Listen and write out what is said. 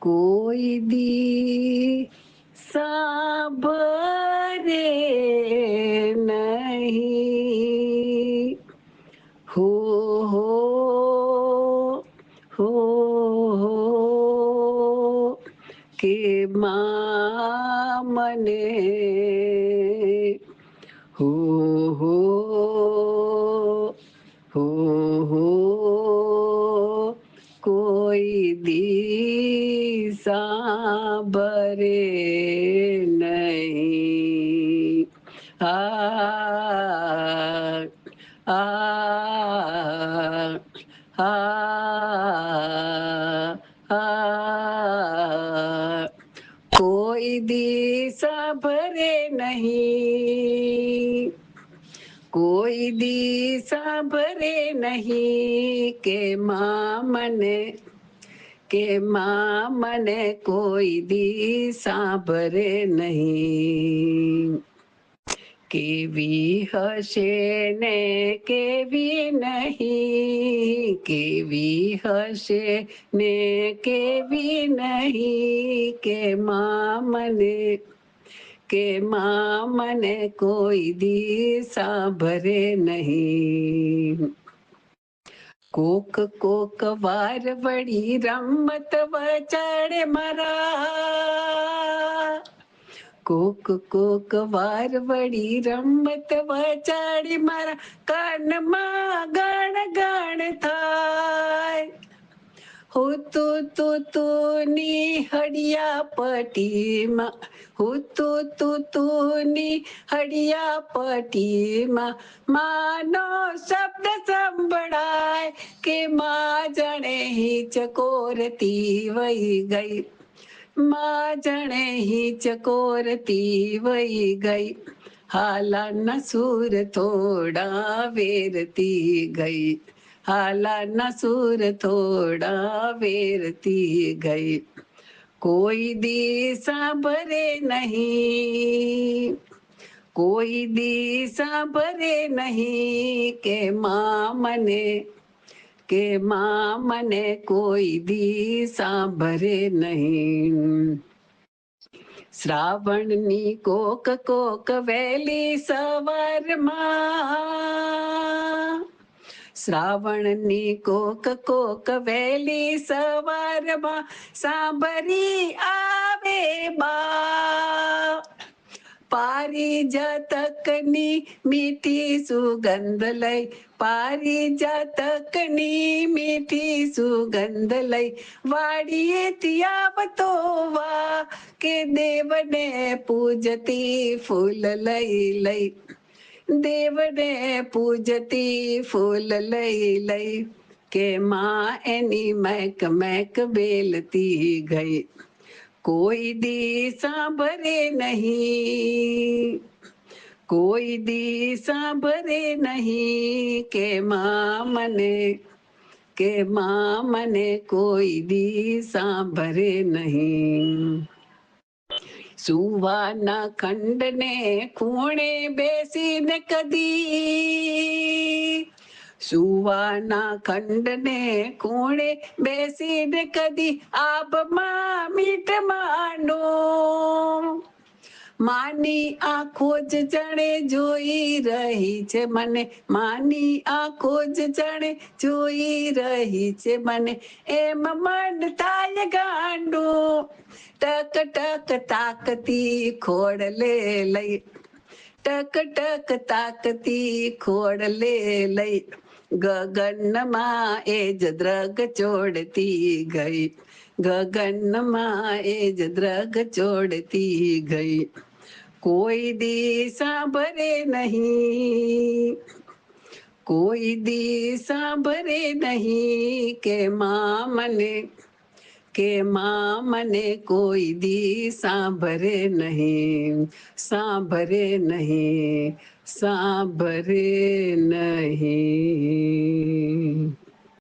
कोई दी साबरे नहीं। हो हो हो हो के मामने। हो हो बरे नहीं। आ कोई दिशा भरे नहीं कोई दिशा भरे नहीं के माँ के माँ मने कोई दिशा भरे नहीं। केवी हसे ने केवी नहीं। केवी हसे ने केवी नहीं। के माँ मने के माँ मने कोई दिशा भरे नहीं। कोक कोक वार बड़ी रमत चढ़ मरा। कोक कोक वार बड़ी रमत चढ़ मरा। कान मा गण गण थाय। हो तू तू तू नी हडिया पटी मा। हो तू तू तू नी हडिया पटी मा। मानो शब्द संभળાય के माँ जने ही चकोरती वही गई। माँ जने ही चकोरती वही गई। हाला न सूर थोड़ा वेरती गई। हाला नसूर थोड़ा वेरती गई। कोई दी साबरे नहीं, कोई दी साबरे नहीं के माँ मने के माँ मने कोई दी सांभरे नहीं। श्रावण नी कोक कोक वेली सवार श्रावण नी कोक कोक वेली सवार सांभरी आवे बा। पारी जातकनी मीठी सुगंध लई पारी जातकनी मीठी सुगंध लई वाड़िए तियावतो वा के देव ने पूजती फूल लई लई। देव ने पूजती फूल लई लई के माँ एनी मैक मैक बेलती गई। એની મેક મેક બેલતી ગઈ કોઈ દિશા ભરે નહીં કોઈ દિશા ભરે નહીં કે માં મને કે માં મને કોઈ દિશા ભરે નહીં સુવાના ખંડને ખૂણે બેસીને કદી સુવાના ખંડને ખૂણે બેસીને કદી આબમાં મીઠ માનો. માની આંખો જ જણે જોઈ રહી છે મને. માની આંખો જ જણે જોઈ રહી છે મને. એમ મન થાય ગાંડો. ટક ટક તાકતી ખોડલે લઈ. ટક ટક તાકતી ખોડલે લઈ. ગગનમાં એ જ દ્રગ ચોડતી ગઈ ગગનમાં એ જ દ્રગ ચોડતી ગઈ કોઈ દિશા ભરે નહીં કોઈ દિશા ભરે નહીં કે માં મને કે માં મને કોઈ દી સાંભરે નહીં સાંભરે નહીં સાંભરે નહીં